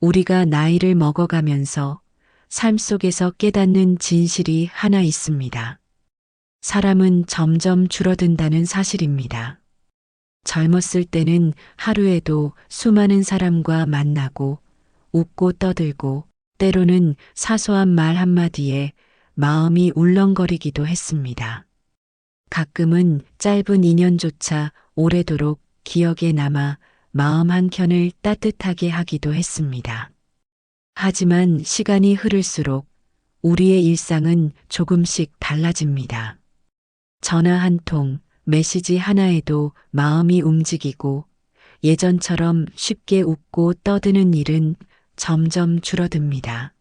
우리가 나이를 먹어가면서 삶 속에서 깨닫는 진실이 하나 있습니다. 사람은 점점 줄어든다는 사실입니다. 젊었을 때는 하루에도 수많은 사람과 만나고 웃고 떠들고 때로는 사소한 말 한마디에 마음이 울렁거리기도 했습니다. 가끔은 짧은 인연조차 오래도록 기억에 남아 마음 한켠을 따뜻하게 하기도 했습니다. 하지만 시간이 흐를수록 우리의 일상은 조금씩 달라집니다. 전화 한 통, 메시지 하나에도 마음이 움직이고 예전처럼 쉽게 웃고 떠드는 일은 점점 줄어듭니다.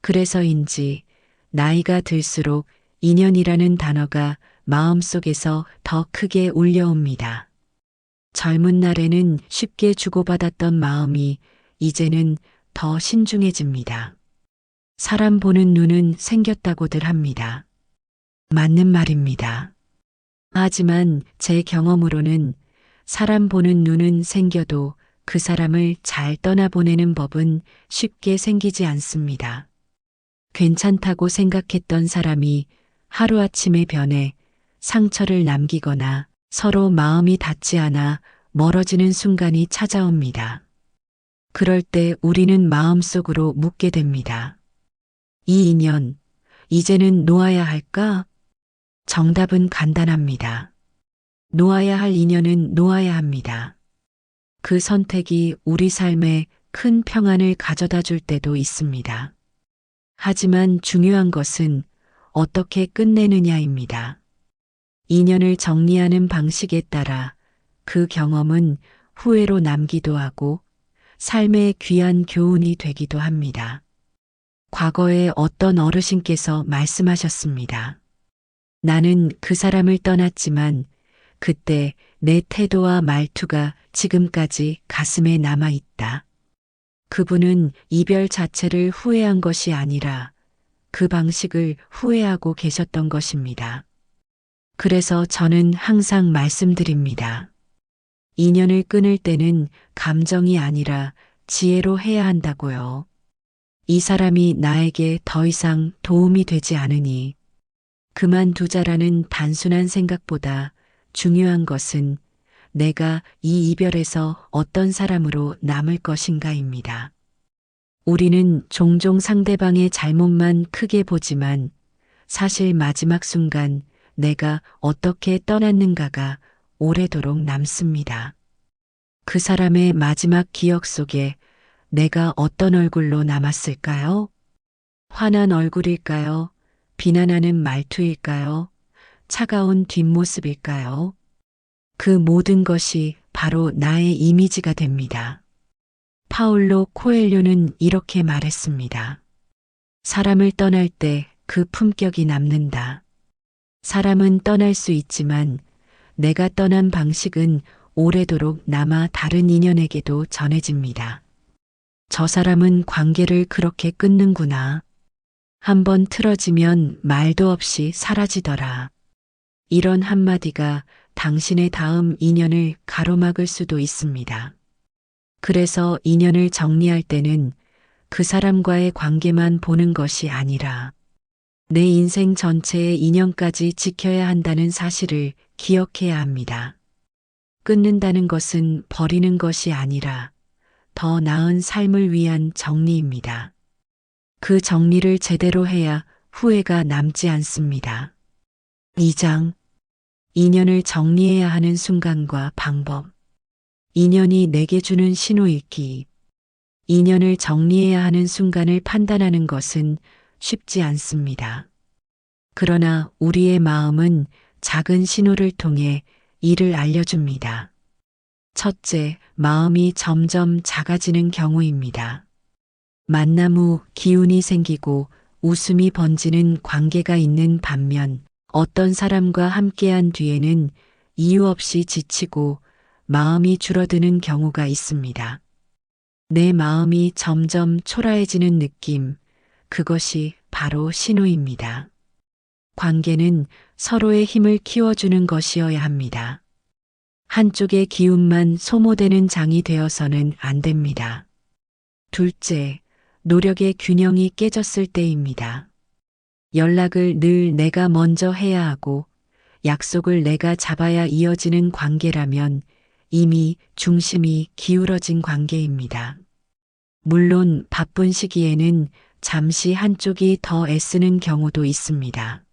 그래서인지 나이가 들수록 인연이라는 단어가 마음속에서 더 크게 울려옵니다. 젊은 날에는 쉽게 주고받았던 마음이 이제는 더 신중해집니다. 사람 보는 눈은 생겼다고들 합니다. 맞는 말입니다. 하지만 제 경험으로는 사람 보는 눈은 생겨도 그 사람을 잘 떠나보내는 법은 쉽게 생기지 않습니다. 괜찮다고 생각했던 사람이 하루아침에 변해 상처를 남기거나 서로 마음이 닿지 않아 멀어지는 순간이 찾아옵니다. 그럴 때 우리는 마음속으로 묻게 됩니다. 이 인연, 이제는 놓아야 할까? 정답은 간단합니다. 놓아야 할 인연은 놓아야 합니다. 그 선택이 우리 삶에 큰 평안을 가져다 줄 때도 있습니다. 하지만 중요한 것은 어떻게 끝내느냐입니다. 인연을 정리하는 방식에 따라 그 경험은 후회로 남기도 하고 삶의 귀한 교훈이 되기도 합니다. 과거에 어떤 어르신께서 말씀하셨습니다. 나는 그 사람을 떠났지만 그때 내 태도와 말투가 지금까지 가슴에 남아 있다. 그분은 이별 자체를 후회한 것이 아니라 그 방식을 후회하고 계셨던 것입니다. 그래서 저는 항상 말씀드립니다. 인연을 끊을 때는 감정이 아니라 지혜로 해야 한다고요. 이 사람이 나에게 더 이상 도움이 되지 않으니 그만두자라는 단순한 생각보다 중요한 것은 내가 이 이별에서 어떤 사람으로 남을 것인가입니다. 우리는 종종 상대방의 잘못만 크게 보지만 사실 마지막 순간 내가 어떻게 떠났는가가 오래도록 남습니다. 그 사람의 마지막 기억 속에 내가 어떤 얼굴로 남았을까요? 화난 얼굴일까요? 비난하는 말투일까요? 차가운 뒷모습일까요? 그 모든 것이 바로 나의 이미지가 됩니다. 파울로 코엘료는 이렇게 말했습니다. 사람을 떠날 때 그 품격이 남는다. 사람은 떠날 수 있지만 내가 떠난 방식은 오래도록 남아 다른 인연에게도 전해집니다. 저 사람은 관계를 그렇게 끊는구나. 한번 틀어지면 말도 없이 사라지더라. 이런 한마디가 당신의 다음 인연을 가로막을 수도 있습니다. 그래서 인연을 정리할 때는 그 사람과의 관계만 보는 것이 아니라 내 인생 전체의 인연까지 지켜야 한다는 사실을 기억해야 합니다. 끊는다는 것은 버리는 것이 아니라 더 나은 삶을 위한 정리입니다. 그 정리를 제대로 해야 후회가 남지 않습니다. 2장 인연을 정리해야 하는 순간과 방법 인연이 내게 주는 신호 읽기 인연을 정리해야 하는 순간을 판단하는 것은 쉽지 않습니다. 그러나 우리의 마음은 작은 신호를 통해 이를 알려줍니다. 첫째, 마음이 점점 작아지는 경우입니다. 만남 후 기운이 생기고 웃음이 번지는 관계가 있는 반면 어떤 사람과 함께한 뒤에는 이유 없이 지치고 마음이 줄어드는 경우가 있습니다. 내 마음이 점점 초라해지는 느낌, 그것이 바로 신호입니다. 관계는 서로의 힘을 키워주는 것이어야 합니다. 한쪽의 기운만 소모되는 장이 되어서는 안 됩니다. 둘째, 노력의 균형이 깨졌을 때입니다. 연락을 늘 내가 먼저 해야 하고 약속을 내가 잡아야 이어지는 관계라면 이미 중심이 기울어진 관계입니다. 물론 바쁜 시기에는 잠시 한쪽이 더 애쓰는 경우도 있습니다.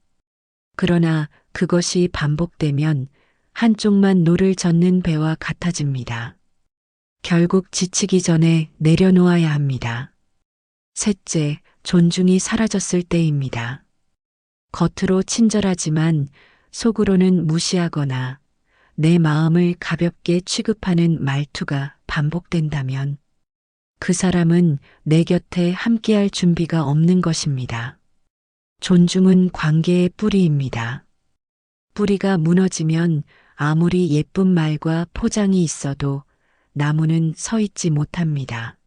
그러나 그것이 반복되면 한쪽만 노를 젓는 배와 같아집니다. 결국 지치기 전에 내려놓아야 합니다. 셋째, 존중이 사라졌을 때입니다. 겉으로 친절하지만 속으로는 무시하거나 내 마음을 가볍게 취급하는 말투가 반복된다면 그 사람은 내 곁에 함께할 준비가 없는 것입니다. 존중은 관계의 뿌리입니다. 뿌리가 무너지면 아무리 예쁜 말과 포장이 있어도 나무는 서 있지 못합니다.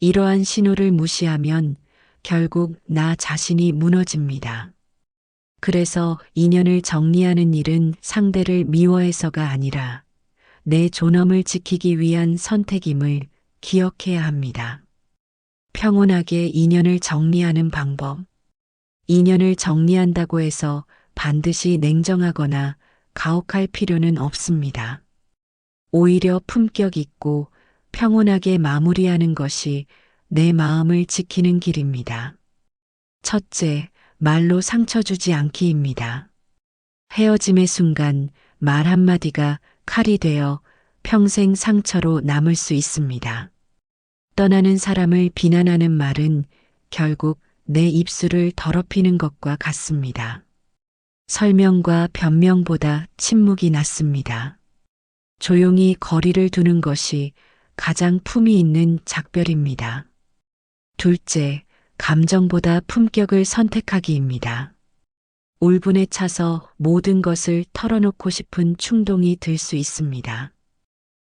이러한 신호를 무시하면 결국 나 자신이 무너집니다. 그래서 인연을 정리하는 일은 상대를 미워해서가 아니라 내 존엄을 지키기 위한 선택임을 기억해야 합니다. 평온하게 인연을 정리하는 방법. 인연을 정리한다고 해서 반드시 냉정하거나 가혹할 필요는 없습니다. 오히려 품격 있고 평온하게 마무리하는 것이 내 마음을 지키는 길입니다. 첫째, 말로 상처 주지 않기입니다. 헤어짐의 순간 말 한마디가 칼이 되어 평생 상처로 남을 수 있습니다. 떠나는 사람을 비난하는 말은 결국 내 입술을 더럽히는 것과 같습니다. 설명과 변명보다 침묵이 낫습니다. 조용히 거리를 두는 것이 가장 품이 있는 작별입니다. 둘째, 감정보다 품격을 선택하기입니다. 울분에 차서 모든 것을 털어놓고 싶은 충동이 들 수 있습니다.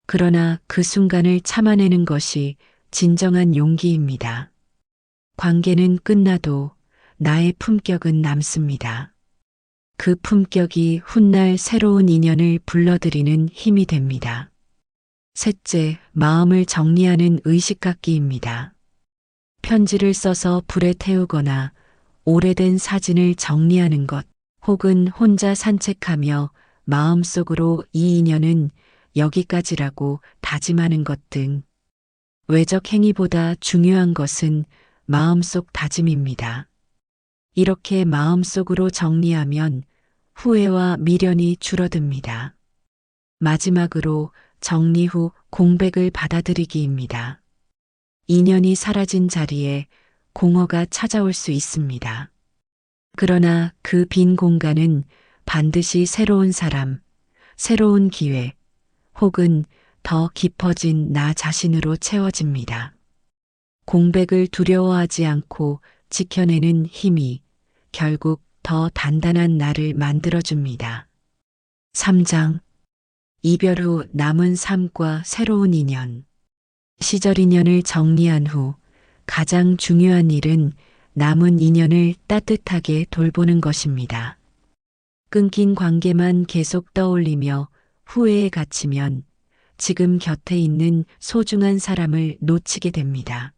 그러나 그 순간을 참아내는 것이 진정한 용기입니다. 관계는 끝나도 나의 품격은 남습니다. 그 품격이 훗날 새로운 인연을 불러들이는 힘이 됩니다. 셋째, 마음을 정리하는 의식갖기입니다. 편지를 써서 불에 태우거나 오래된 사진을 정리하는 것, 혹은 혼자 산책하며 마음속으로 이 인연은 여기까지라고 다짐하는 것 등 외적 행위보다 중요한 것은 마음속 다짐입니다. 이렇게 마음속으로 정리하면 후회와 미련이 줄어듭니다. 마지막으로 정리 후 공백을 받아들이기입니다. 인연이 사라진 자리에 공허가 찾아올 수 있습니다. 그러나 그 빈 공간은 반드시 새로운 사람, 새로운 기회, 혹은 더 깊어진 나 자신으로 채워집니다. 공백을 두려워하지 않고 지켜내는 힘이 결국 더 단단한 나를 만들어줍니다. 3장 이별 후 남은 삶과 새로운 인연 시절 인연을 정리한 후 가장 중요한 일은 남은 인연을 따뜻하게 돌보는 것입니다. 끊긴 관계만 계속 떠올리며 후회에 갇히면 지금 곁에 있는 소중한 사람을 놓치게 됩니다.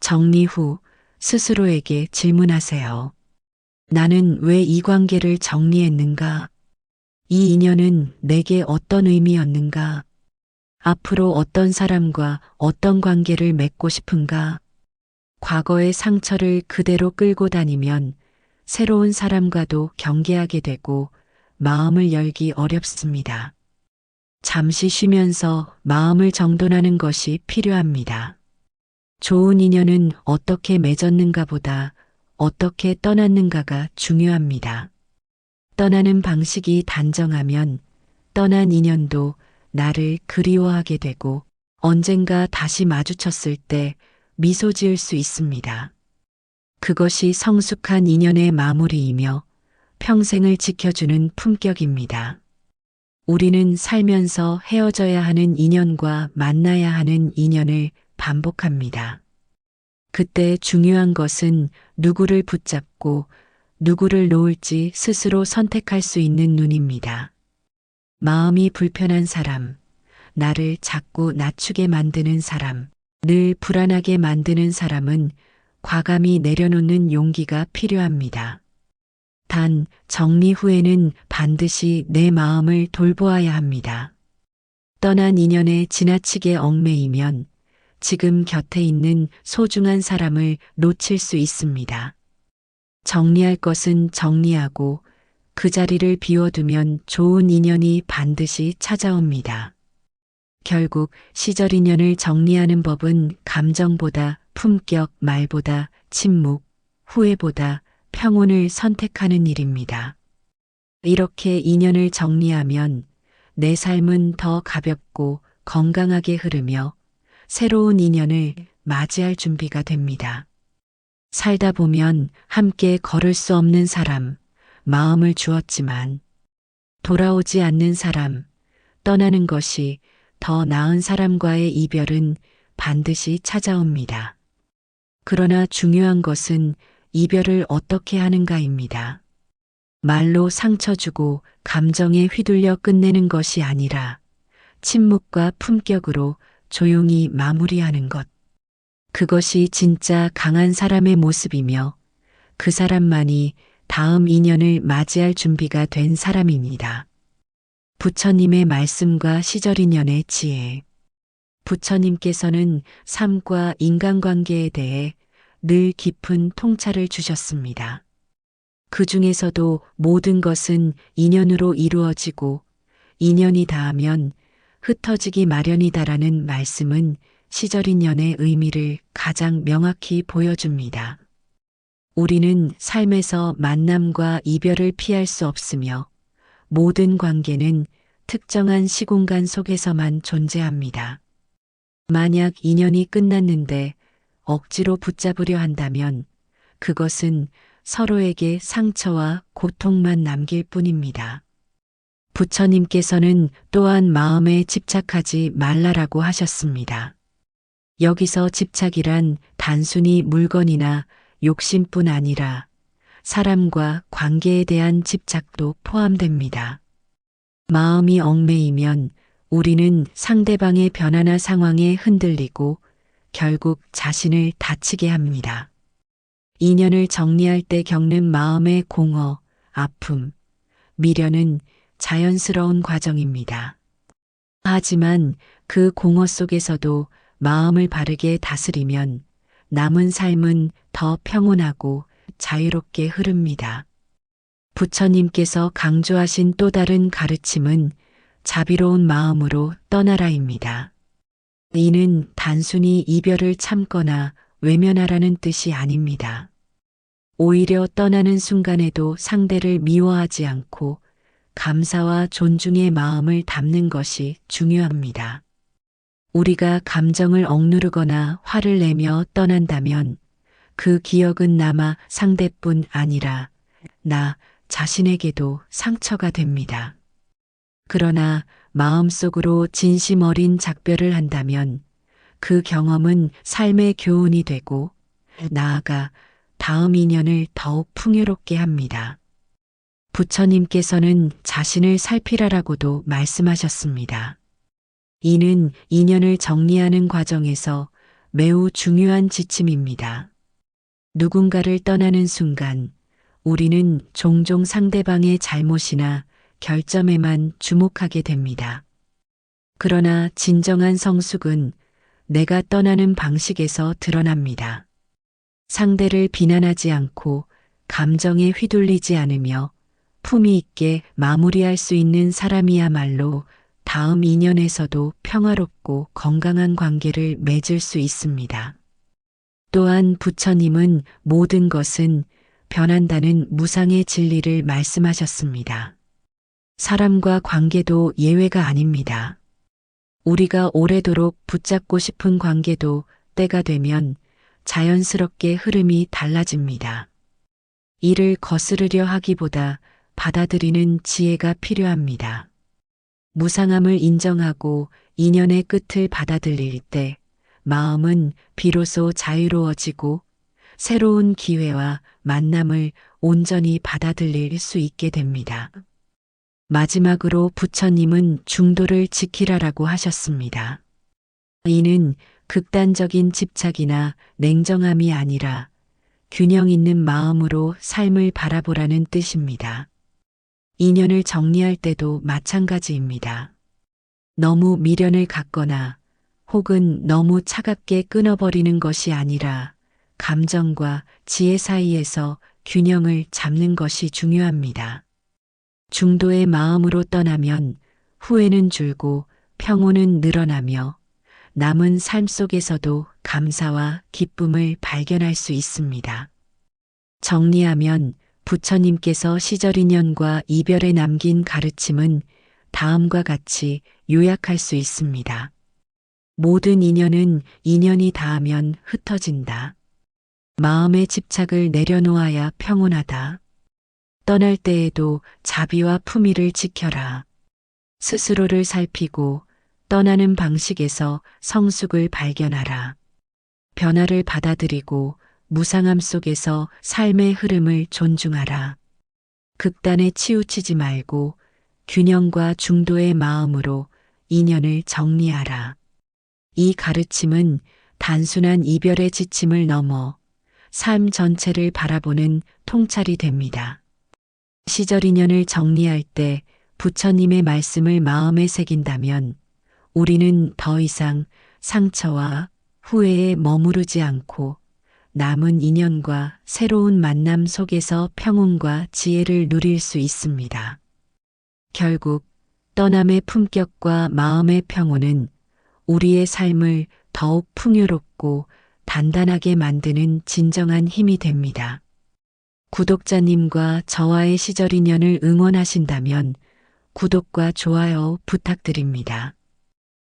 정리 후 스스로에게 질문하세요. 나는 왜 이 관계를 정리했는가? 이 인연은 내게 어떤 의미였는가? 앞으로 어떤 사람과 어떤 관계를 맺고 싶은가? 과거의 상처를 그대로 끌고 다니면 새로운 사람과도 경계하게 되고 마음을 열기 어렵습니다. 잠시 쉬면서 마음을 정돈하는 것이 필요합니다. 좋은 인연은 어떻게 맺었는가 보다 어떻게 떠났는가가 중요합니다. 떠나는 방식이 단정하면 떠난 인연도 나를 그리워하게 되고 언젠가 다시 마주쳤을 때 미소 지을 수 있습니다. 그것이 성숙한 인연의 마무리이며 평생을 지켜주는 품격입니다. 우리는 살면서 헤어져야 하는 인연과 만나야 하는 인연을 반복합니다. 그때 중요한 것은 누구를 붙잡고 누구를 놓을지 스스로 선택할 수 있는 눈입니다. 마음이 불편한 사람, 나를 자꾸 낮추게 만드는 사람, 늘 불안하게 만드는 사람은 과감히 내려놓는 용기가 필요합니다. 단, 정리 후에는 반드시 내 마음을 돌보아야 합니다. 떠난 인연에 지나치게 얽매이면 지금 곁에 있는 소중한 사람을 놓칠 수 있습니다. 정리할 것은 정리하고 그 자리를 비워두면 좋은 인연이 반드시 찾아옵니다. 결국 시절 인연을 정리하는 법은 감정보다 품격, 말보다 침묵, 후회보다 평온을 선택하는 일입니다. 이렇게 인연을 정리하면 내 삶은 더 가볍고 건강하게 흐르며 새로운 인연을 맞이할 준비가 됩니다. 살다 보면 함께 걸을 수 없는 사람, 마음을 주었지만 돌아오지 않는 사람, 떠나는 것이 더 나은 사람과의 이별은 반드시 찾아옵니다. 그러나 중요한 것은 이별을 어떻게 하는가입니다. 말로 상처 주고 감정에 휘둘려 끝내는 것이 아니라 침묵과 품격으로 조용히 마무리하는 것. 그것이 진짜 강한 사람의 모습이며 그 사람만이 다음 인연을 맞이할 준비가 된 사람입니다. 부처님의 말씀과 시절 인연의 지혜. 부처님께서는 삶과 인간관계에 대해 늘 깊은 통찰을 주셨습니다. 그 중에서도 모든 것은 인연으로 이루어지고 인연이 닿으면 흩어지기 마련이다라는 말씀은 시절 인연의 의미를 가장 명확히 보여줍니다. 우리는 삶에서 만남과 이별을 피할 수 없으며 모든 관계는 특정한 시공간 속에서만 존재합니다. 만약 인연이 끝났는데 억지로 붙잡으려 한다면 그것은 서로에게 상처와 고통만 남길 뿐입니다. 부처님께서는 또한 마음에 집착하지 말라라고 하셨습니다. 여기서 집착이란 단순히 물건이나 욕심뿐 아니라 사람과 관계에 대한 집착도 포함됩니다. 마음이 얽매이면 우리는 상대방의 변화나 상황에 흔들리고 결국 자신을 다치게 합니다. 인연을 정리할 때 겪는 마음의 공허, 아픔, 미련은 자연스러운 과정입니다. 하지만 그 공허 속에서도 마음을 바르게 다스리면 남은 삶은 더 평온하고 자유롭게 흐릅니다. 부처님께서 강조하신 또 다른 가르침은 자비로운 마음으로 떠나라입니다. 이는 단순히 이별을 참거나 외면하라는 뜻이 아닙니다. 오히려 떠나는 순간에도 상대를 미워하지 않고 감사와 존중의 마음을 담는 것이 중요합니다. 우리가 감정을 억누르거나 화를 내며 떠난다면 그 기억은 남아 상대뿐 아니라 나 자신에게도 상처가 됩니다. 그러나 마음속으로 진심 어린 작별을 한다면 그 경험은 삶의 교훈이 되고 나아가 다음 인연을 더욱 풍요롭게 합니다. 부처님께서는 자신을 살피라라고도 말씀하셨습니다. 이는 인연을 정리하는 과정에서 매우 중요한 지침입니다. 누군가를 떠나는 순간 우리는 종종 상대방의 잘못이나 결점에만 주목하게 됩니다. 그러나 진정한 성숙은 내가 떠나는 방식에서 드러납니다. 상대를 비난하지 않고 감정에 휘둘리지 않으며 품위 있게 마무리할 수 있는 사람이야말로 다음 인연에서도 평화롭고 건강한 관계를 맺을 수 있습니다. 또한 부처님은 모든 것은 변한다는 무상의 진리를 말씀하셨습니다. 사람과 관계도 예외가 아닙니다. 우리가 오래도록 붙잡고 싶은 관계도 때가 되면 자연스럽게 흐름이 달라집니다. 이를 거스르려 하기보다 받아들이는 지혜가 필요합니다. 무상함을 인정하고 인연의 끝을 받아들일 때 마음은 비로소 자유로워지고 새로운 기회와 만남을 온전히 받아들일 수 있게 됩니다. 마지막으로 부처님은 중도를 지키라라고 하셨습니다. 이는 극단적인 집착이나 냉정함이 아니라 균형 있는 마음으로 삶을 바라보라는 뜻입니다. 인연을 정리할 때도 마찬가지입니다. 너무 미련을 갖거나 혹은 너무 차갑게 끊어버리는 것이 아니라 감정과 지혜 사이에서 균형을 잡는 것이 중요합니다. 중도의 마음으로 떠나면 후회는 줄고 평온은 늘어나며 남은 삶 속에서도 감사와 기쁨을 발견할 수 있습니다. 정리하면 부처님께서 시절 인연과 이별에 남긴 가르침은 다음과 같이 요약할 수 있습니다. 모든 인연은 인연이 닿으면 흩어진다. 마음의 집착을 내려놓아야 평온하다. 떠날 때에도 자비와 품위를 지켜라. 스스로를 살피고 떠나는 방식에서 성숙을 발견하라. 변화를 받아들이고 무상함 속에서 삶의 흐름을 존중하라. 극단에 치우치지 말고 균형과 중도의 마음으로 인연을 정리하라. 이 가르침은 단순한 이별의 지침을 넘어 삶 전체를 바라보는 통찰이 됩니다. 시절 인연을 정리할 때 부처님의 말씀을 마음에 새긴다면 우리는 더 이상 상처와 후회에 머무르지 않고 남은 인연과 새로운 만남 속에서 평온과 지혜를 누릴 수 있습니다. 결국 떠남의 품격과 마음의 평온은 우리의 삶을 더욱 풍요롭고 단단하게 만드는 진정한 힘이 됩니다. 구독자님과 저와의 시절 인연을 응원하신다면 구독과 좋아요 부탁드립니다.